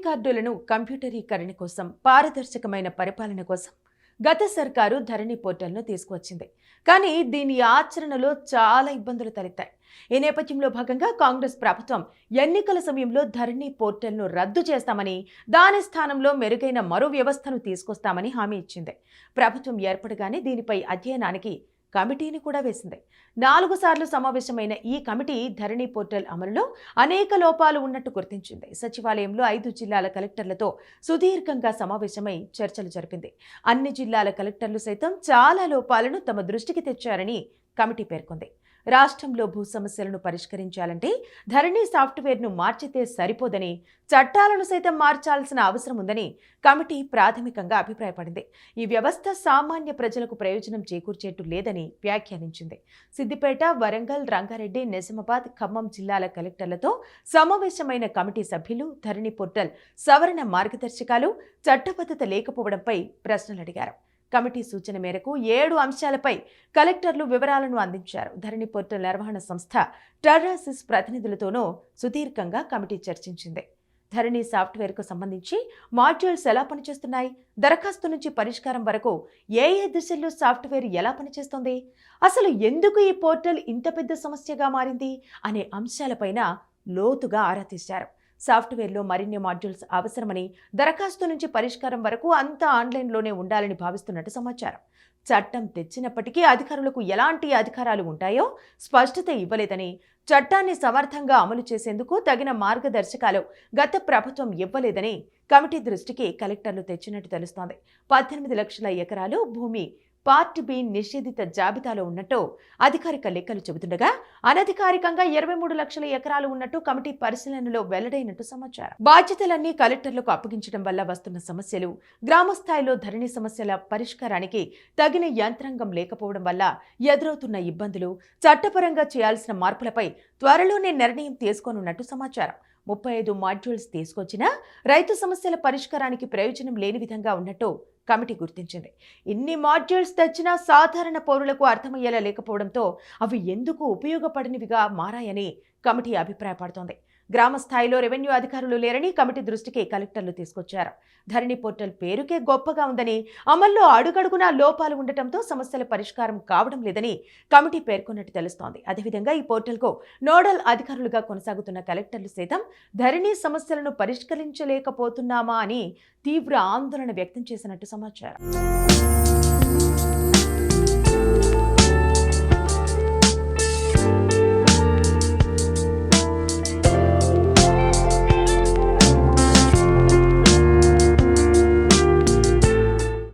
రికార్డులను కంప్యూటరీకరణ కోసం పారదర్శకమైన పరిపాలన కోసం గత సర్కారు ధరణి పోర్టల్ను తీసుకువచ్చింది. కానీ దీని ఆచరణలో చాలా ఇబ్బందులు తలెత్తాయి. ఈ నేపథ్యంలో భాగంగా కాంగ్రెస్ ప్రభుత్వం ఎన్నికల సమయంలో ధరణి పోర్టల్ను రద్దు చేస్తామని దాని స్థానంలో మెరుగైన మరో వ్యవస్థను తీసుకొస్తామని హామీ ఇచ్చింది. ప్రభుత్వం ఏర్పడగానే దీనిపై అధ్యయనానికి కమిటీని కూడా వేసింది. నాలుగు సార్లు సమావేశమైన ఈ కమిటీ ధరణి పోర్టల్ అమలులో అనేక లోపాలు ఉన్నట్టు గుర్తించింది. సచివాలయంలో ఐదు జిల్లాల కలెక్టర్లతో సుదీర్ఘంగా సమావేశమై చర్చలు జరిపింది. అన్ని జిల్లాల కలెక్టర్లు సైతం చాలా లోపాలను తమ దృష్టికి తెచ్చారని కమిటీ పేర్కొంది. రాష్ట్రంలో భూ సమస్యలను పరిష్కరించాలంటే ధరణి సాఫ్ట్వేర్ను మార్చితే సరిపోదని చట్టాలను సైతం మార్చాల్సిన అవసరం ఉందని కమిటీ ప్రాథమికంగా అభిప్రాయపడింది. ఈ వ్యవస్థ సామాన్య ప్రజలకు ప్రయోజనం చేకూర్చేట్టు లేదని వ్యాఖ్యానించింది. సిద్దిపేట వరంగల్ రంగారెడ్డి నిజామాబాద్ ఖమ్మం జిల్లాల కలెక్టర్లతో సమావేశమైన కమిటీ సభ్యులు ధరణి పోర్టల్ సవరణ మార్గదర్శకాలు చట్టబద్ధత లేకపోవడంపై ప్రశ్నలు అడిగారు కమిటీ సూచన మేరకు ఏడు అంశాలపై కలెక్టర్లు వివరాలను అందించారు. ధరణి పోర్టల్ నిర్వహణ సంస్థ టర్రాసిస్ ప్రతినిధులతోనూ సుదీర్ఘంగా కమిటీ చర్చించింది. ధరణి సాఫ్ట్వేర్కు సంబంధించి మాడ్యూల్స్ ఎలా పనిచేస్తున్నాయి? దరఖాస్తు నుంచి పరిష్కారం వరకు ఏ ఏ దిశల్లో సాఫ్ట్వేర్ ఎలా పనిచేస్తుంది? అసలు ఎందుకు ఈ పోర్టల్ ఇంత పెద్ద సమస్యగా మారింది? అనే అంశాలపైన లోతుగా ఆరా తీశారు. సాఫ్ట్వేర్లో మరిన్ని మాడ్యూల్స్ అవసరమని దరఖాస్తు నుంచి పరిష్కారం వరకు అంతా ఆన్లైన్లోనే ఉండాలని భావిస్తున్నట్టు సమాచారం. చట్టం తెచ్చినప్పటికీ అధికారులకు ఎలాంటి అధికారాలు ఉంటాయో స్పష్టత ఇవ్వలేదని చట్టాన్ని సమర్థంగా అమలు చేసేందుకు తగిన మార్గదర్శకాలు గత ప్రభుత్వం ఇవ్వలేదని కమిటీ దృష్టికి కలెక్టర్లు తెచ్చినట్టు తెలుస్తోంది. పద్దెనిమిది లక్షల ఎకరాలు భూమి పార్ట్ బి నిషేధిత జాబితాలో ఉన్నట్టు అధికారిక లెక్కలు చెబుతుండగా అనధికారికంగా ఇరవై మూడు లక్షల ఎకరాలు ఉన్నట్టు కమిటీ పరిశీలనలో వెల్లడైనట్టు సమాచారం. బాధ్యతలన్నీ కలెక్టర్లకు అప్పగించడం వల్ల వస్తున్న సమస్యలు గ్రామస్థాయిలో ధరణి సమస్యల పరిష్కారానికి తగిన యంత్రాంగం లేకపోవడం వల్ల ఎదురవుతున్న ఇబ్బందులు చట్టపరంగా చేయాల్సిన మార్పులపై త్వరలోనే నిర్ణయం తీసుకోనున్నట్టు సమాచారం. ముప్పై ఐదు మాడ్యూల్స్ తీసుకొచ్చినా రైతు సమస్యల పరిష్కారానికి ప్రయోజనం లేని విధంగా ఉన్నట్టు కమిటీ గుర్తించింది. ఇన్ని మాడ్యూల్స్ తెచ్చినా సాధారణ పౌరులకు అర్థమయ్యేలా లేకపోవడంతో అవి ఎందుకు ఉపయోగపడనివిగా మారాయని కమిటీ అభిప్రాయపడుతోంది. గ్రామ స్థాయిలో రెవెన్యూ అధికారులు లేరని కమిటీ దృష్టికి కలెక్టర్లు తీసుకొచ్చారు. ధరణి పోర్టల్ పేరుకే గొప్పగా ఉందని అమల్లో అడుగడుగునా లోపాలు ఉండటంతో సమస్యల పరిష్కారం కావడం లేదని కమిటీ పేర్కొన్నట్టు తెలుస్తోంది. అదేవిధంగా ఈ పోర్టల్కు నోడల్ అధికారులుగా కొనసాగుతున్న కలెక్టర్లు సైతం ధరణి సమస్యలను పరిష్కరించలేకపోతున్నామా అని తీవ్ర ఆందోళన వ్యక్తం చేసినట్టు సమాచారం.